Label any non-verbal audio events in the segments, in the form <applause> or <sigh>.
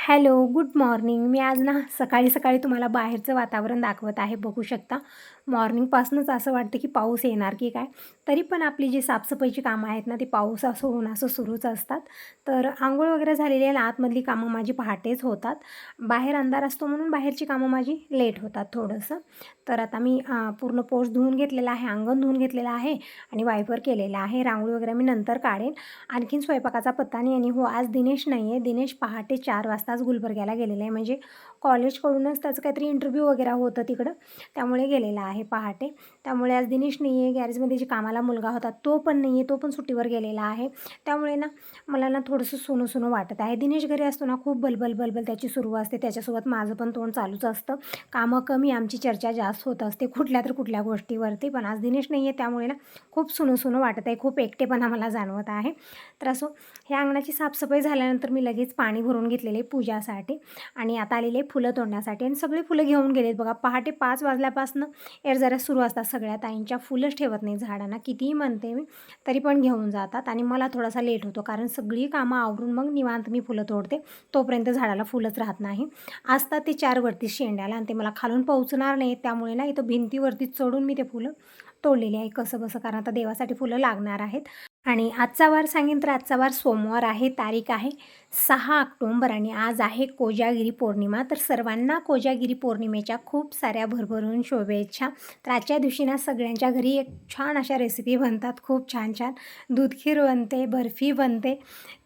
Hello good morning. मी आज ना सकाळी सकाळी तुम्हाला बाहेरचं वातावरण दाखवत आहे बघू शकता. मॉर्निंगपासूनच असं वाटतं की पाऊस येणार की काय. तरी पण आपली जी साफसफाईची कामं आहेत ना ती पाऊस असो ऊन असं सुरूच असतात. तर आंघोळ वगैरे झालेली आहे ना आतमधली कामं माझी पहाटेच होतात. बाहेर अंधार असतो म्हणून बाहेरची कामं माझी लेट होतात थोडंसं. तर आता मी पूर्ण पोस्ट धुवून घेतलेला आहे अंगण धुवून घेतलेलं आहे आणि वायपर केलेला आहे. रांगोळी वगैरे मी नंतर काढेन. आणखीन स्वयंपाकाचा पत्ता नाही आणि हो आज दिनेश नाही आहे दिनेश पहाटे चार वाजता तास गुलबर्ग्याला गेलेला आहे. म्हणजे कॉलेजकडूनच त्याचं काहीतरी इंटरव्ह्यू वगैरे होतं तिकडं. त्यामुळे गेलेला आहे पहाटे. त्यामुळे आज दिनेश नाही आहे गॅरेजमध्ये जे कामाला मुलगा होता तो पण नाही आहे तो पण सुट्टीवर गेलेला आहे. त्यामुळे ना मला ना थोडंसं सोनं सोनं वाटत आहे. दिनेश घरी असतो ना खूप बलबल बलबल त्याची सुरू असते. त्याच्यासोबत माझं पण तोंड चालूच असतं. कामं कमी आमची चर्चा जास्त होत असते कुठल्या तर कुठल्या गोष्टीवरती. पण आज दिनेश नाही आहे त्यामुळे ना खूप सुनं सुनं वाटत आहे. खूप एकटेपणा मला जाणवत आहे. तर असो ह्या अंगणाची साफसफाई झाल्यानंतर मी लगेच पाणी भरून घेतलेले पूजासाठी आणि आता आलेले फुलं तोडण्यासाठी. आणि सगळे फुलं घेऊन गेलेत बघा. पहाटे पाच वाजल्यापासून एर जरा सुरू असतात सगळ्या ताईंच्या. फुलंच ठेवत नाही झाडांना. कितीही म्हणते मी तरी पण घेऊन जातात. आणि मला थोडासा लेट होतो कारण सगळी कामं आवरून मग निवांत मी फुलं तोडते. तोपर्यंत झाडाला फुलंच राहत नाही. असतात ते चार वरती शेंड्याला आणि ते मला खालून पोहोचणार नाही त्यामुळे ना इथं भिंतीवरती चढून मी ते फुलं तोडलेली आहे. कसं बसं कारण आता देवासाठी फुलं लागणार आहेत. आणि आजचा वार सांगेन तर आजचा वार सोमवार आहे तारीख आहे सहा ऑक्टोंबर आणि आज आहे कोजागिरी पौर्णिमा. तर सर्वांना कोजागिरी पौर्णिमेच्या खूप साऱ्या भरभरून शुभेच्छा. तर आजच्या दिवशी ना सगळ्यांच्या घरी एक छान अशा रेसिपी बनतात खूप छान छान. दूधखीर बनते बर्फी बनते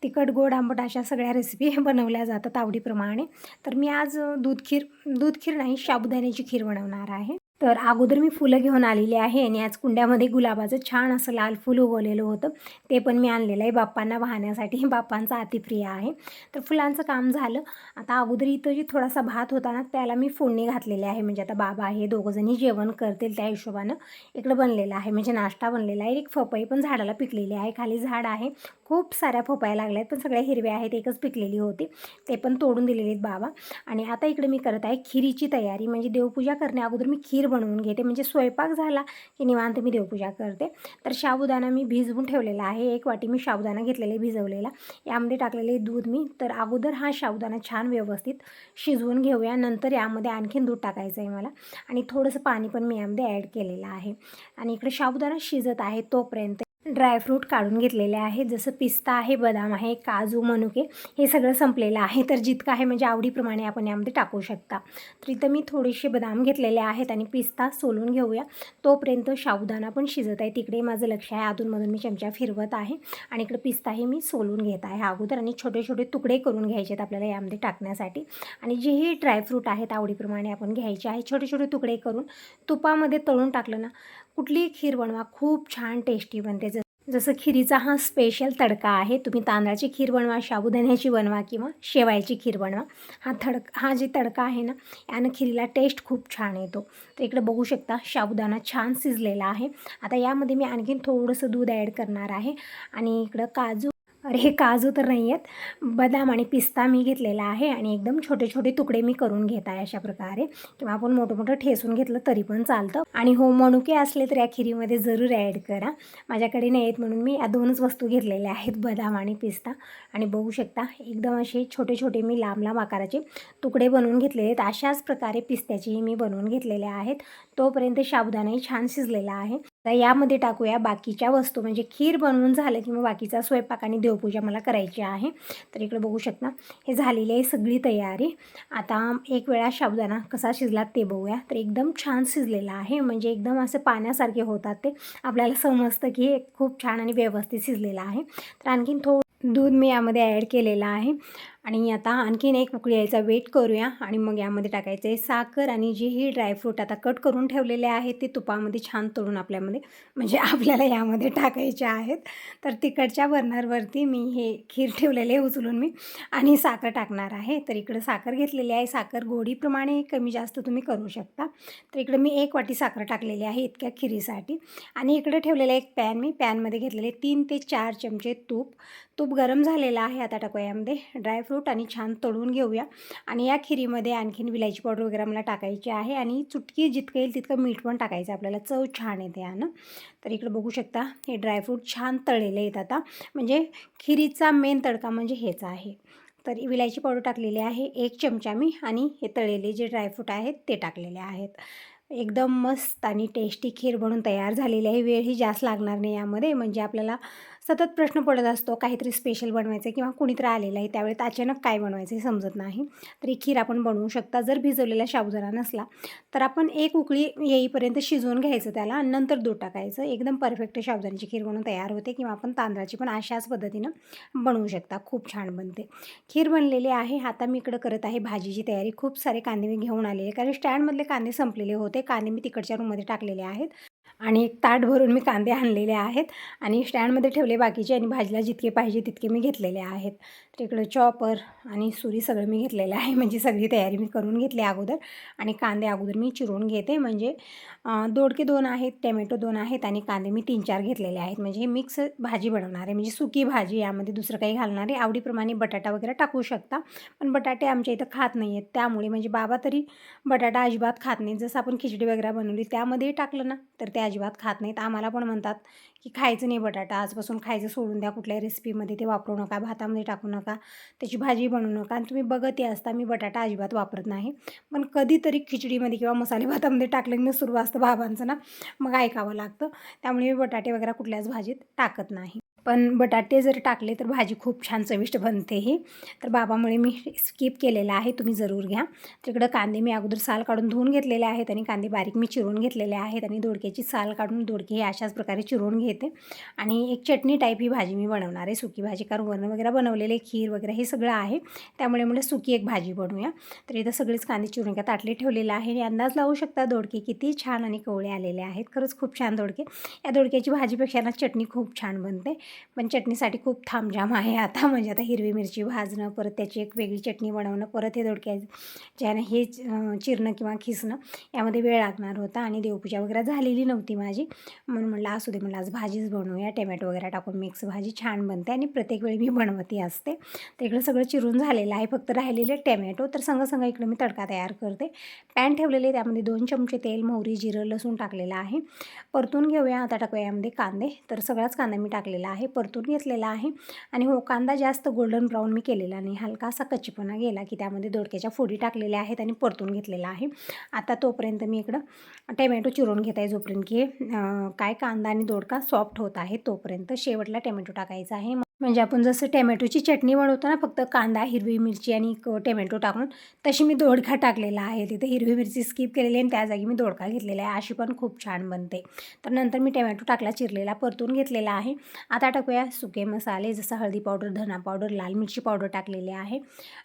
तिखट गोड आंबट अशा सगळ्या रेसिपी <laughs> बनवल्या जातात आवडीप्रमाणे. तर मी आज दूधखीर दूधखीर नाही साबुदाण्याची खीर बनवणार आहे. तर अगोदर मी फुलं घेऊन आलेली आहे आणि आज कुंड्यामध्ये गुलाबाचं छान असं लाल फुल उगवलेलं होतं. ते पण मी आणलेलं आहे. बाप्पांना वाहण्यासाठी <laughs> बाप्पांचा अतिप्रिय आहे. तर फुलांचं काम झालं. आता अगोदर इथं जी थोडासा भात होता ना त्याला मी फोडणी घातलेली आहे. म्हणजे आता बाबा आहे दोघंजणी जेवण करतील त्या हिशोबानं इकडं बनलेलं आहे. म्हणजे नाश्ता बनलेला आहे. एक फपई पण झाडाला पिकलेली आहे. खाली झाड आहे. खूप साऱ्या फपाया लागल्या आहेत पण सगळ्या हिरव्या आहेत. एकच पिकलेली होती. ते पण तोडून दिलेले आहेत बाबा. आणि आता इकडे मी करत आहे खिरीची तयारी. म्हणजे देवपूजा करण्या अगोदर मी खीर बनवून घेते. म्हणजे स्वयंपाक झाला की निवांत मी देवपूजा करते. तर साबुदाणा मी भिजवून ठेवलेला आहे. एक वाटी मी साबुदाणा घेतलेला भिजवलेला. यामध्ये टाकलेले दूध मी. तर अगोदर हा साबुदाणा छान व्यवस्थित शिजवून घेऊया. नंतर यामध्ये आणखीन दूध टाकायचं आहे मला. आणि थोडंसं पाणी पण मी यामध्ये ॲड केलेलं आहे. आणि इकडे साबुदाणा शिजत आहे तोपर्यंत ड्रायफ्रूट काढून घेतलेले आहे. जसं पिस्ता आहे बदाम आहे काजू मनुके हे सगळं संपलेलं आहे. तर जितकं आहे म्हणजे आवडीप्रमाणे आपण यामध्ये टाकू शकता. तर इथं मी थोडेसे बदाम घेतलेले आहेत आणि पिस्ता सोलून घेऊया. तोपर्यंत शाबुदाना पण शिजत आहे. तिकडे माझं लक्ष आहे. अधूनमधून मी चमचा फिरवत आहे आणि इकडे पिस्ताही मी सोलून घेत आहे अगोदर. आणि छोटे छोटे तुकडे करून घ्यायचे आहेत आपल्याला यामध्ये टाकण्यासाठी. आणि जे हे ड्रायफ्रूट आहेत आवडीप्रमाणे आपण घ्यायचे आहे. छोटे छोटे तुकडे करून तुपामध्ये तळून टाकलं ना कुठलीही खीर बनवा. खूप छान टेस्टी बनते. जसं खिरीचा हा स्पेशल तडका आहे तुम्ही तांदळाची खीर बनवा साबुदाण्याची बनवा किंवा शेवायची खीर बनवा. हा तडक हा जे तडका आहे ना यानं खिरीला टेस्ट खूप छान येतो. तर इकडे बघू शकता साबुदाणा छान शिजलेला आहे. आता यामध्ये मी आणखीन थोडंसं दूध ॲड करणार आहे. आणि इकडं काजू अरे हे काजू तर नाही आहेत बदाम आणि पिस्ता मी घेतलेला आहे आणि एकदम छोटे छोटे तुकडे मी करून घेत आहे अशा प्रकारे. किंवा आपण मोठं मोठं ठेसून घेतलं तरी पण चालतं. आणि हो मनुके असले तर या खिरीमध्ये जरूर ॲड करा. माझ्याकडे नाही आहेत म्हणून मी या दोनच वस्तू घेतलेल्या आहेत बदाम आणि पिस्ता. आणि बघू शकता एकदम असे छोटे छोटे मी लांब लांब आकाराचे तुकडे बनवून घेतलेले आहेत. अशाच प्रकारे पिस्त्याचेही मी बनवून घेतलेले आहेत. तोपर्यंत साबुदाणाही छान शिजलेला आहे. तर यामध्ये टाकूया बाकीच्या वस्तू. म्हणजे खीर बनवून झालं की मग बाकीचा स्वयंपाक आणि देवपूजा मला करायची आहे. तर इकडे बघू शकता हे झालेली आहे सगळी तयारी. आता एक वेळा साबुदाणा कसा शिजला ते बघूया. तर एकदम छान शिजलेला आहे. म्हणजे एकदम असं पाण्यासारखे होतात ते. आपल्याला समजतं की हे खूप छान आणि व्यवस्थित शिजलेलं आहे. तर आणखीन थोडं दूध मी यामध्ये ॲड केलेलं आहे. आणि आता आणखीन एक उकळी यायचा वेट करूया आणि मग यामध्ये टाकायचं आहे साखर आणि जेही ड्रायफ्रूट आता कट करून ठेवलेले आहेत ते तुपामध्ये छान तळून आपल्यामध्ये म्हणजे आपल्याला यामध्ये टाकायचे आहेत. तर तिकडच्या बर्नरवरती मी हे खीर ठेवलेले उचलून मी आणि साखर टाकणार आहे. तर इकडं साखर घेतलेली आहे. साखर गोडीप्रमाणे कमी जास्त तुम्ही करू शकता. तर इकडं मी एक वाटी साखर टाकलेली आहे इतक्या खिरीसाठी. आणि इकडे ठेवलेलं एक पॅन मी पॅनमध्ये घेतलेले तीन ते चार चमचे तूप. तूप गरम झालेलं आहे आता टाकूया यामध्ये ड्रायफ्रूट आणि छान तळून घेऊया. आणि या खिरीमध्ये आणखीन विलायची पावडर वगैरे मला टाकायची आहे. आणि चुटकी जितकं येईल तितकं मीठ पण टाकायचं आपल्याला चव छान येते यानं तर इकडे बघू शकता हे ड्रायफ्रूट छान तळलेले आहेत आता. म्हणजे खिरीचा मेन तडका म्हणजे हेच आहे. तर विलायची पावडर टाकलेली आहे. एक चमचा मी आणि हे तळलेले जे ड्रायफ्रूट आहेत ते टाकलेले आहेत. एकदम मस्त आणि टेस्टी खीर बनून तयार झालेली आहे. वेळही जास्त लागणार नाही यामध्ये. म्हणजे आपल्याला सतत प्रश्न पडत असतो काहीतरी स्पेशल बनवायचं आहे किंवा कुणीतरी आलेलं आहे त्यावेळेत अचानक काय बनवायचं हे समजत नाही. तर ही खीर आपण बनवू शकता. जर भिजवलेला साबुदाणा नसला तर आपण एक उकळी येईपर्यंत शिजवून घ्यायचं त्याला आणि नंतर दूध टाकायचं. एकदम परफेक्ट साबुदाण्याची खीर बनवून तयार होते किंवा आपण तांदळाची पण अशाच पद्धतीनं बनवू शकता. खूप छान बनते. खीर बनलेली आहे. आता मी इकडं करत आहे भाजीची तयारी. खूप सारे कांदे मी घेऊन आलेले कारण स्टँडमधले कांदे संपलेले होते. कांदे मी तिकडच्या रूममध्ये टाकलेले आहेत. आणि एक ताट भरून मी कांदे आणलेले आहेत आणि स्टँडमध्ये ठेवले बाकीचे आणि भाजीला जितके पाहिजे तितके मी घेतलेले आहेत. तर इकडं चॉपर आणि सुरी सगळं मी घेतलेलं आहे. <laughs> म्हणजे सगळी तयारी मी करून घेतली अगोदर आणि कांदे अगोदर मी चिरून घेते. म्हणजे दोडके दोन आहेत टॅमॅटो दोन आहेत आणि कांदे मी तीन चार घेतलेले आहेत. म्हणजे हे मिक्स भाजी बनवणार आहे म्हणजे सुकी भाजी यामध्ये दुसरं काही घालणार. आहे आवडीप्रमाणे बटाटा वगैरे टाकू शकता. पण बटाटे आमच्या इथं खात नाही आहेत त्यामुळे म्हणजे बाबा तरी बटाटा अजिबात खात नाही जसं आपण खिचडी वगैरे बनवली त्यामध्ये टाकलं ना तर त्या अजिबात खात नाहीत. आम्हाला पण म्हणतात की खायचं नाही बटाटा. आजपासून खायचं सोडून द्या. कुठल्याही रेसिपीमध्ये ते वापरू नका. भातामध्ये टाकू नका. त्याची भाजी बनवू नका. आणि तुम्ही बघत ये असता मी बटाटा अजिबात वापरत नाही. पण कधीतरी खिचडीमध्ये किंवा मसाले भातामध्ये टाकलं मी सुरू असतं बाबांचं ना मग ऐकावं लागतं. त्यामुळे मी बटाटे वगैरे कुठल्याच भाजीत टाकत नाही. पण बटाटे जर टाकले तर भाजी खूप छान चविष्ट बनते ही. तर बाबामुळे मी स्किप केलेला आहे तुम्ही जरूर घ्या. तिकडं कांदे मी अगोदर साल काढून धुवून घेतलेले आहेत आणि कांदे बारीक मी चिरून घेतलेले आहेत आणि दोडक्याची साल काढून दोडके हे अशाच प्रकारे चिरून घेते. आणि एक चटणी टाईप ही भाजी मी बनवणार आहे सुकी भाजी. कारण वरण वगैरे बनवलेले खीर वगैरे हे सगळं आहे. त्यामुळे म्हणजे सुकी एक भाजी बनवूया. तर इथं सगळेच कांदे चिरून घ्या. ताटले ठेवलेलं आहे आणि अंदाज लावू शकता दोडके किती छान आणि कवळे आलेले आहेत. खरंच खूप छान दोडके. या दोडक्याची भाजीपेक्षा ना चटणी खूप छान बनते. पण चटणीसाठी खूप थांबजाम आहे आता. <laughs> म्हणजे आता हिरवी मिरची भाजणं परत त्याची एक वेगळी चटणी बनवणं परत हे दोडक्या ज्यानं हे चिरणं किंवा खिसणं यामध्ये वेळ लागणार होता आणि देवपूजा वगैरे झालेली नव्हती माझी. म्हणून म्हटलं असू दे म्हटलं आज भाजीच बनवूया टमॅटो वगैरे टाकून मिक्स भाजी छान बनते आणि प्रत्येक वेळी मी बनवती असते. तर इकडं सगळं चिरून झालेलं आहे फक्त राहिलेले टॅमॅटो. तर संग संग इकडं मी तडका तयार करते. पॅन ठेवलेले त्यामध्ये दोन चमचे तेल मोहरी जिरं लसूण टाकलेलं आहे. परतून घेऊया आता टाकूया यामध्ये कांदे. तर सगळाच कांदा मी टाकलेला आहे. आहे परतून घेतलेला आहे. आणि हो कांदा जास्त गोल्डन ब्राऊन मी केलेला नाही. हलका असा कच्चीपणा गेला की त्यामध्ये दोडक्याच्या फोडी टाकलेल्या आहेत आणि परतून घेतलेला आहे. आता तोपर्यंत मी इकडं टमॅटो चिरून घेत आहे जोपर्यंत की काय कांदा आणि दोडका सॉफ्ट होत आहे तोपर्यंत शेवटला टमॅटो टाकायचा आहे. म्हणजे आपण जसं टॅमॅटोची चटणी बनवतो ना फक्त कांदा हिरवी मिरची आणि टोमॅटो टाकून तशी मी दोडका टाकलेला आहे. तिथे हिरवी मिरची स्किप केलेली आणि त्या जागी मी दोडका घेतलेला आहे. अशी पण खूप छान बनते. तर नंतर मी टोमॅटो टाकला चिरलेला परतून घेतलेला आहे. आता टाकूया सुके मसाले जसं हळदी पावडर धना पावडर लाल मिरची पावडर टाकलेली आहे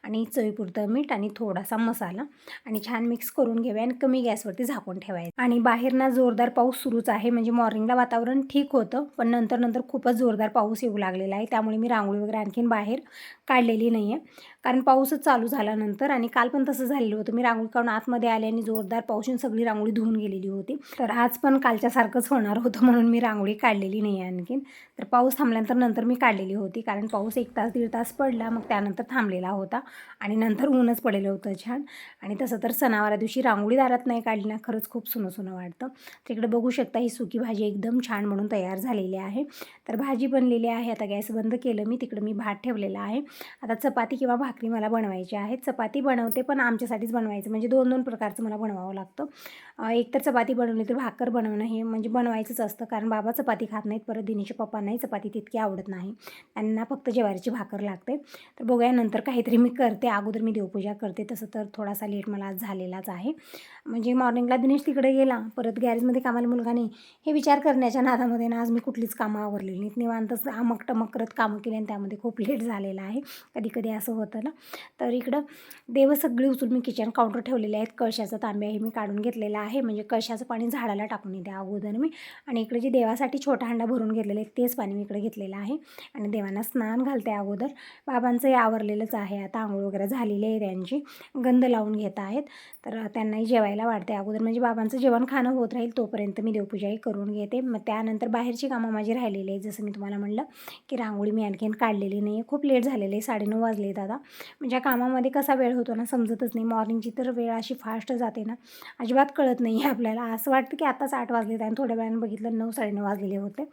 आणि चवीपुरतं मीठ आणि थोडासा मसाला. आणि छान मिक्स करून घेऊया आणि कमी गॅसवरती झाकून ठेवायचं. आणि बाहेर ना जोरदार पाऊस सुरूच आहे. म्हणजे मॉर्निंगला वातावरण ठीक होतं पण नंतर नंतर खूपच जोरदार पाऊस येऊ लागलेला आहे. त्यामुळे मी रांगोळी वगैरे आणखीन बाहेर काढलेली नाही आहे कारण पाऊसच चालू झाल्यानंतर आणि काल पण तसं झालेलं होतं. मी रांगोळी काढून आतमध्ये आले आणि जोरदार पाऊसून सगळी रांगोळी धुवून गेलेली होती. तर आज पण कालच्यासारखंच होणार होतं म्हणून मी रांगोळी काढलेली नाही आणखीन. तर पाऊस थांबल्यानंतर नंतर मी काढलेली होती कारण पाऊस एक तास दीड तास पडला. मग त्यानंतर थांबलेला होता आणि नंतर ऊनच पडलेलं होतं छान. आणि तसं तर सणावारा दिवशी रांगोळी दारात नाही काढली ना खरंच खूप सुनं सुनं वाटतं तिकडे बघू शकता ही सुकी भाजी एकदम छान म्हणून तयार झालेली आहे. तर भाजी बनलेली आहे. आता गॅस बंद केलं मी. तिकडं मी भात ठेवलेला आहे. आता चपाती किंवा भाकरी मला बनवायची आहे चपाती बनवते पण आमच्यासाठीच बनवायचं. म्हणजे दोन दोन प्रकारचं मला बनवावं लागतं. एक तर चपाती बनवली तर भाकर बनवणं हे म्हणजे बनवायचंच असतं कारण बाबा चपाती खात नाहीत परत दिनेश पप्पांनाही चपाती तितकी आवडत नाही. त्यांना फक्त जेवारीची भाकर लागते. तर बघूया नंतर काहीतरी मी करते अगोदर मी देवपूजा करते तसं तर थोडासा लेट मला आज झालेलाच आहे. म्हणजे मॉर्निंगला दिनेश तिकडे गेला परत गॅरेजमध्ये कामाला मुलगा नाही. हे विचार करण्याच्या नादामध्ये ना आज मी कुठलीच कामं आवरलेली नाहीत. निवांतच आमक टमक करत कामं केली आणि त्यामध्ये खूप लेट झालेला आहे. कधी कधी असं होतं ना. तर इकडं देव सगळी उचलून मी किचन काउंटर ठेवलेले आहेत. कळशाचं तांब्या हे मी काढून घेतलेलं आहे. आहे. म्हणजे कशाचं पाणी झाडाला टाकून येते अगोदर मी. आणि इकडे जे देवासाठी छोटा हंडा भरून घेतलेला आहे तेच पाणी मी इकडे घेतलेलं आहे. आणि देवांना स्नान घालते अगोदर. बाबांचंही आवरलेलंच आहे. आता आंघोळ वगैरे झालेली आहे त्यांची. गंध लावून घेत आहेत. तर त्यांनाही जेवायला वाढते अगोदर. म्हणजे बाबांचं जेवण खाणं होत राहील तोपर्यंत मी देवपूजाही करून घेते. मग त्यानंतर बाहेरची कामं माझी राहिलेली आहे जसं मी तुम्हाला म्हणलं की रांगोळी मी आणखीन काढलेली नाही आहे. खूप लेट झालेली आहे. साडेनऊ वाजले दादा म्हणजे कामामध्ये कसा वेळ होतो ना समजतच नाही. मॉर्निंगची तर वेळ अशी फास्ट जाते ना. अजिबात कळत नाही आहे आपल्याला. असं वाटतं की आताच आठ वाजलेत आणि थोड्या वेळानं बघितलं नऊ साडेनऊ वाजलेले होते.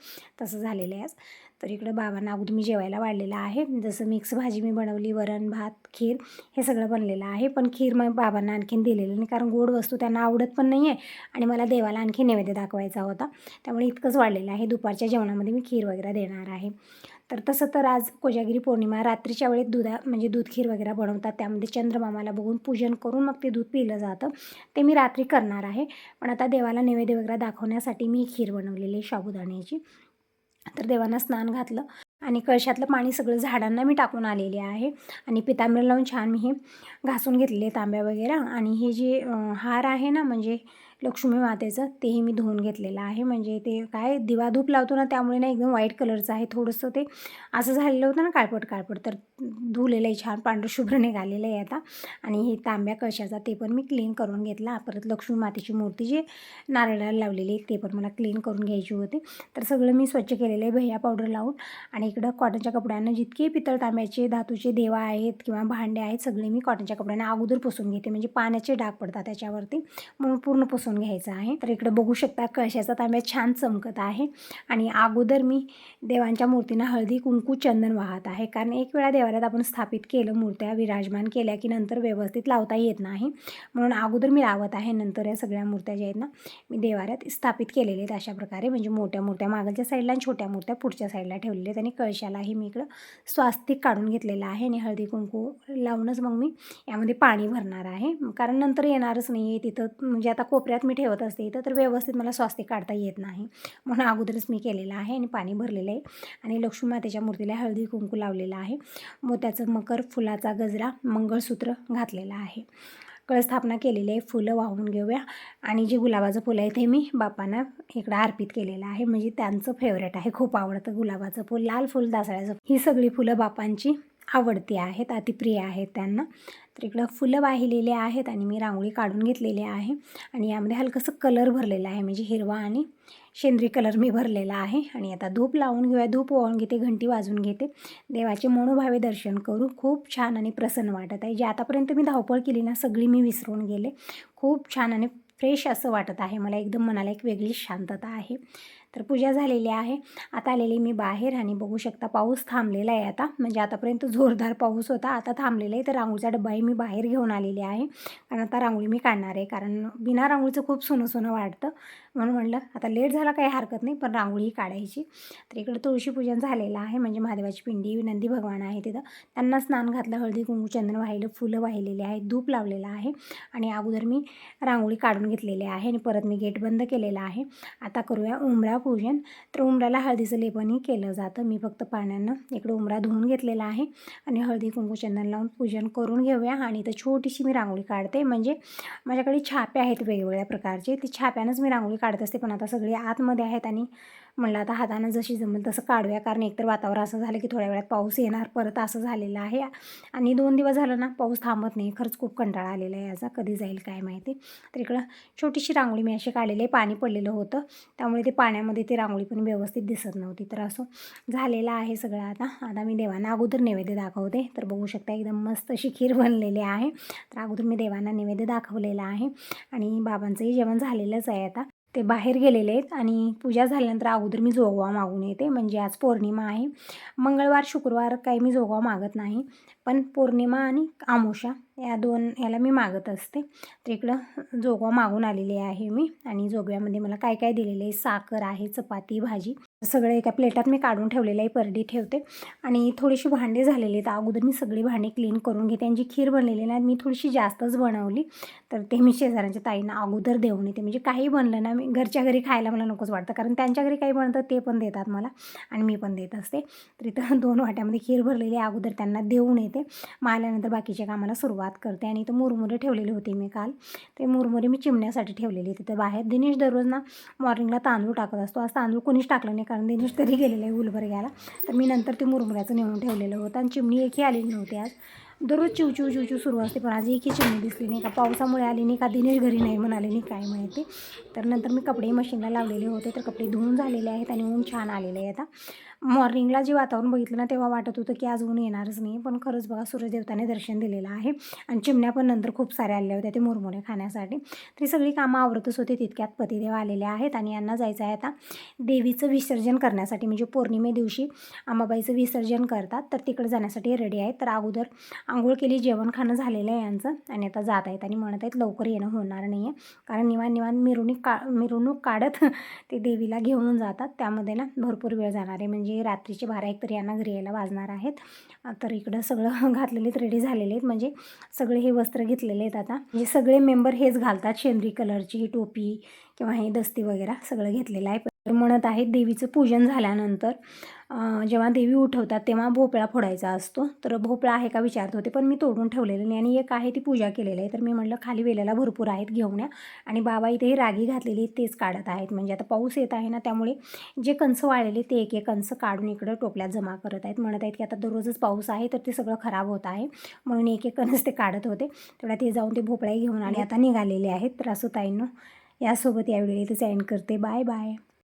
तसं झालेलं आहे आज. तर इकडं बाबांना अगोदर मी जेवायला वाढलेलं आहे. जसं मिक्स भाजी मी बनवली वरण भात खीर हे सगळं बनलेलं आहे. पण खीर मग बाबांना आणखीन दिलेलं नाही कारण गोड वस्तू त्यांना आवडत पण नाही आहे आणि मला देवाला आणखी नैवेद्य दाखवायचा होता. त्यामुळे इतकंच वाढलेलं आहे. दुपारच्या जेवणामध्ये मी खीर वगैरे देणार आहे. तर तसं तर आज कोजागिरी पौर्णिमा रात्रीच्या वेळेत दुधा म्हणजे दूध खीर वगैरे बनवतात. त्यामध्ये चंद्रमामाला बघून पूजन करून मग ते दूध पिलं जातं. ते मी रात्री करणार आहे. पण आता देवाला नैवेद्य वगैरे दाखवण्यासाठी मी खीर बनवलेली आहे तर देवांना स्नान घातलं आणि कळशातलं पाणी सगळं झाडांना मी टाकून आलेले आहे. आणि पितांबर लावून छान मी हे घासून घेतलेले तांब्या वगैरे. आणि हे जे हार आहे ना म्हणजे लक्ष्मी मातेचं तेही मी धुवून घेतलेलं आहे. म्हणजे ते काय दिवा धूप लावतो ना त्यामुळे ना एकदम व्हाईट कलरचं आहे. थोडंसं ते असं झालेलं होतं ना काळपट काळपट. तर धुलेलं आहे छान पांढरशुभ्र <laughs> निघालेलं आहे आता. आणि हे तांब्या कशाचा ते पण मी क्लीन करून घेतला. परत लक्ष्मी मातेची मूर्ती जी नारळाला लावलेली आहे ते पण मला क्लीन करून घ्यायची होती. तर सगळं मी स्वच्छ केलेलं आहे भैया पावडर लावून. आणि इकडं कॉटनच्या कपड्यांना जितके पितळ तांब्याचे धातूचे देवा आहेत किंवा भांडे आहेत सगळे मी कॉटनच्या कपड्यांना अगोदर पुसून घेते. म्हणजे पाण्याचे डाग पडतात त्याच्यावरती. म्हणून पूर्ण पुसून घ्यायचं आहे. तर इकडं बघू शकता कळशाचा तांब्या छान चमकत आहे. आणि अगोदर मी देवांच्या मूर्तींना हळदी कुंकू चंदन वाहत आहे. कारण एक वेळा देवालयात आपण स्थापित केलं मूर्त्या विराजमान केल्या की नंतर व्यवस्थित लावता येत नाही. म्हणून अगोदर मी लावत आहे नंतर या सगळ्या मूर्त्या ज्या आहेत ना मी देवाऱ्यात स्थापित केलेले आहेत अशा प्रकारे. म्हणजे मोठ्या मूर्त्या मागलच्या साईडला आणि छोट्या मूर्त्या पुढच्या साईडला ठेवलेल्या आहेत. आणि कळशालाही मी इकडं स्वास्तिक काढून घेतलेलं आहे. आणि हळदी कुंकू लावूनच मग मी यामध्ये पाणी भरणार आहे. कारण नंतर येणारच नाही आहे तिथं म्हणजे आता कोपऱ्यात मी ठेवत असते इथं तर व्यवस्थित मला स्वास्तिक काढता येत नाही. म्हणून अगोदरच मी केलेलं आहे आणि पाणी भरलेलं आहे. आणि लक्ष्मी मातेच्या मूर्तीला हळदी कुंकू लावलेलं आहे. मोत्याचं मकर फुलाचा गजरा मंगळसूत्र घातलेलं आहे. कळस्थापना केलेली आहे. फुलं वाहून घेऊया. आणि जे गुलाबाचं फुलं आहे ते मी बापांना इकडं अर्पित केलेलं आहे. म्हणजे त्यांचं फेवरेट आहे. खूप आवडतं गुलाबाचं फुल. लाल फुल दासळ्याचं ही सगळी फुलं बापांची आवडती आहेत अतिप्रिय आहेत त्यांना. तर इकडं फुलं वाहिलेले आहेत आणि मी रांगोळी काढून घेतलेली आहे आणि यामध्ये हलकंसं कलर भरलेला आहे. म्हणजे हिरवा आणि शेंद्री कलर मी भरलेला आहे आणि आता धूप लावून घेऊया. धूप ओळून घेते घंटी वाजून घेते. देवाचे मनोभावे दर्शन करू. खूप छान आणि प्रसन्न वाटत आहे. जे आतापर्यंत मी धावपळ केली ना सगळी मी विसरून गेले. खूप छान आणि फ्रेश असं वाटत आहे. मला एकदम मनाला एक वेगळी शांतता आहे. तर पूजा झालेली आहे. आता आलेली मी बाहेर आणि बघू शकता पाऊस थांबलेला आहे आता. म्हणजे आतापर्यंत जोरदार पाऊस होता. आता थांबलेला आहे. तर रांगोळीचा डब्बाही मी बाहेर घेऊन आलेली आहे. कारण आता रांगोळी मी काढणार आहे. कारण बिना रांगोळीचं खूप सोनं सोनं वाटतं म्हणून म्हणलं आता लेट झाला काही हरकत नाही पण रांगोळी काढायची. तर इकडं तुळशी पूजन झालेलं आहे म्हणजे महादेवाची पिंडी नंदी भगवान आहे तिथं. त्यांना स्नान घातलं हळदी कुंकू चंदन वाहिलं फुलं वाहिलेली आहेत धूप लावलेलं आहे. आणि अगोदर मी रांगोळी काढून घेतलेली आहे आणि परत मी गेट बंद केलेलं आहे. आता करूया उमरा पूजन. तर उमराला हळदीचं लेपनही केलं जातं. मी फक्त पाण्यानं इकडं उमरा धुवून घेतलेला आहे आणि हळदी कुंकू चंदन लावून पूजन करून घेऊया. आणि इथं छोटीशी मी रांगोळी काढते म्हणजे माझ्याकडे छापे आहेत वेगवेगळ्या प्रकारचे. ते छाप्यानंच मी रांगोळी काढत असते. पण आता सगळी आतमध्ये आहेत आणि म्हणलं आता हातानं जशी जमेल तसं काढूया. कारण एकतर वातावरण असं झालं की थोड्या वेळात पाऊस येणार. परत असं झालेलं आहे. आणि दोन दिवस झालं ना पाऊस थांबत नाही. खरंच खूप कंटाळा आलेला आहे याचा. कधी जाईल काय माहिती. तर इकडं छोटीशी रांगोळी मी अशी काढलेली आहे. पाणी पडलेलं होतं. त्यामुळे ते पाण्यामध्ये ती रांगोळी पण व्यवस्थित दिसत नव्हती. तर असं झालेलं आहे सगळं आता. आता मी देवांना अगोदर नैवेद्य दाखवते. तर बघू शकता एकदम मस्त अशी खीर बनलेली आहे. तर अगोदर मी देवांना नैवेद्य दाखवलेला आहे. आणि बाबांचंही जेवण झालेलंच आहे आता. ते बाहेर गेलेले आहेत आणि पूजा झाल्यानंतर अगोदर मी जोगवा मागून येते. म्हणजे आज पौर्णिमा आहे. मंगळवार शुक्रवार काही मी जोगवा मागत नाही. पण पौर्णिमा आणि आमोशा या दोन याला मी मागत असते. तर इकडं जोगवा मागून आलेली आहे मी. आणि जोगव्यामध्ये मला काय काय दिलेलं आहे? साखर आहे चपाती भाजी. सगळं एका प्लेटात मी काढून ठेवलेलं आहे परडी ठेवते. आणि थोडीशी भांडी झालेली आहेत. अगोदर मी सगळी भांडी क्लीन करून घेते. आणि जी खीर बनलेली ना मी थोडीशी जास्तच बनवली. तर ते मी शेजाऱ्यांच्या ताईंना अगोदर देऊन येते. म्हणजे काही बनलं ना मी घरच्या घरी खायला मला नकोच वाटतं. कारण त्यांच्या घरी काही बनतं ते पण देतात मला. आणि मी पण देत असते. तर इथं <laughs> दोन वाट्यामध्ये खीर भरलेली आहे. अगोदर त्यांना देऊन येते. मग आल्यानंतर बाकीच्या कामाला सुरुवात करते. आणि इथं मुरमुरे ठेवलेले होते मी काल. ते मुरमुरे मी चिमण्यासाठी ठेवलेले तिथं बाहेर दिनेश दररोज ना मॉर्निंगला तांदूळ टाकत असतो. आज तांदूळ कोणीच टाकलं नाही. कारण दिनेश तरी गेलेलं आहे गुलबर्ग्याला तर मी नंतर ते मुरमुऱ्याचं नेऊन ठेवलेलं होतं आणि चिमणी एकही आलेली नव्हती आज. दररोज चिवचिव चिवचिव सुरू असते पण आज एकही चिमणी दिसली नाही का? पावसामुळे आली नाही का? दिनेश घरी नाही म्हणाले नाही काय माहिती. तर नंतर मी कपडे मशीनला लावलेले होते तर कपडे धुवून झालेले आहेत आणि ऊन छान आलेले आहे आता. मॉर्निंगला जे वातावरण बघितलं ना तेव्हा वाटत होतं की आज ऊन येणारच नाही. पण खरंच बघा सूर्यदेवताने दर्शन दिलेलं आहे. आणि चिमण्या पण नंतर खूप साऱ्या आल्या होत्या ते मुरमुरे खाण्यासाठी. तरी सगळी कामं आवरतच होती तितक्यात पतिदेव आलेले आहेत आणि यांना जायचं आहे आता देवीचं विसर्जन करण्यासाठी. म्हणजे पौर्णिमे दिवशी अंबाबाईचं विसर्जन करतात तर तिकडे जाण्यासाठी रेडी आहेत. तर अगोदर आंघोळ केली जेवण खाणं झालेलं आहे यांचं आणि आता जात आहेत आणि म्हणत आहेत लवकर येणं होणार नाही आहे कारण निवान निवान मिरवणूक का मिरवणूक काढत ते देवीला घेऊन जातात. त्यामध्ये ना भरपूर वेळ जाणार आहे. म्हणजे म्हणजे रात्रीचे बारा एक तरी यांना घरी यायला वाजणार आहेत. तर इकडं सगळं <laughs> घातलेले रेडी झालेले आहेत. म्हणजे सगळे हे वस्त्र घेतलेले आहेत आता. म्हणजे सगळे मेंबर हेच घालतात. शेंद्री कलरची ही टोपी किंवा हे दस्ती वगैरे सगळं घेतलेलं आहे. तर म्हणत आहेत देवीचं पूजन झाल्यानंतर जेव्हा देवी उठवतात तेव्हा भोपळा फोडायचा असतो. तर भोपळा आहे का विचारत होते पण मी तोडून ठेवलेलं नाही आणि एक आहे ती पूजा केलेली आहे. तर मी म्हटलं खाली वेलेला भरपूर आहेत घेऊन या. आणि बाबा इथे रागी घातलेली तेच काढत आहेत. म्हणजे आता पाऊस येत आहे ना त्यामुळे जे कंस वाळलेले ते एक एक कंस काढून इकडं टोपल्यात जमा करत आहेत. म्हणत आहेत की आता दररोजच पाऊस आहे तर ते सगळं खराब होत आहे. म्हणून एक एक कणस ते काढत होते. तेवढ्या ते जाऊन ते भोपळाही घेऊन आले आता निघालेले आहेत. तर असं ताईंनो यासोबत या व्हिडिओ इथेच एंड करते. Bye bye.